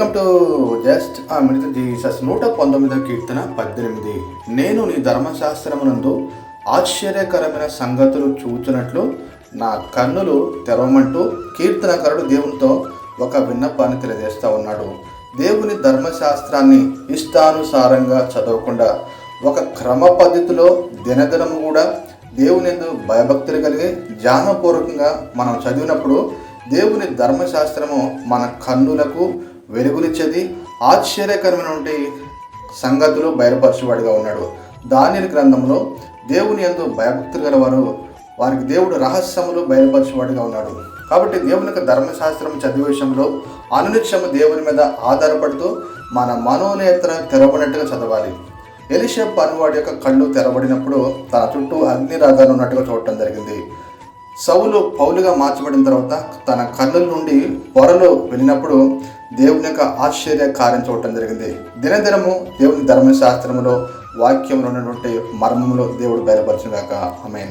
Welcome to just ఆ మిడత Jesus నూట పంతొమ్మిదవ కీర్తన పద్దెనిమిది. నేను నీ ధర్మశాస్త్రమునందు ఆశ్చర్యకరమైన సంగతులు చూచినట్లు నా కన్నులు తెరవమంటూ కీర్తనకారుడు దేవునితో ఒక విన్నపాన్ని తెలియజేస్తూ ఉన్నాడు. దేవుని ధర్మశాస్త్రాన్ని ఇష్టానుసారంగా చదవకుండా ఒక క్రమ పద్ధతిలో దినదినము కూడా దేవుని భయభక్తులు కలిగి ధ్యానపూర్వకంగా మనం చదివినప్పుడు దేవుని ధర్మశాస్త్రము మన కన్నులకు వెలుగునిచ్చేది ఆశ్చర్యకరమైనటువంటి సంగతులు బయలుపరచువాడిగా ఉన్నాడు. దానిని గ్రంథంలో దేవుని ఎందు భయభక్తులు గల వారు వారికి దేవుడు రహస్యములు బయలుపరచువాడిగా ఉన్నాడు. కాబట్టి దేవుని యొక్క ధర్మశాస్త్రం చదివే విషయంలో అనునిత్యము దేవుని మీద ఆధారపడుతూ మన మనోనేత్ర తెరవనట్టుగా చదవాలి. ఎలిషా పనివాడి యొక్క కళ్ళు తెరబడినప్పుడు తన చుట్టూ అగ్నిరాధాలు ఉన్నట్టుగా చూడటం జరిగింది. సౌలు పౌలుగా మార్చబడిన తర్వాత తన కళ్ళ నుండి పొరలు వెళ్ళినప్పుడు దేవుని యొక్క ఆశ్చర్య కార్యం చూడటం జరిగింది. దినదినము దేవుని ధర్మశాస్త్రంలో వాక్యంలో ఉన్నటువంటి మర్మంలో దేవుడు బయలుపరచుగాక ఆమె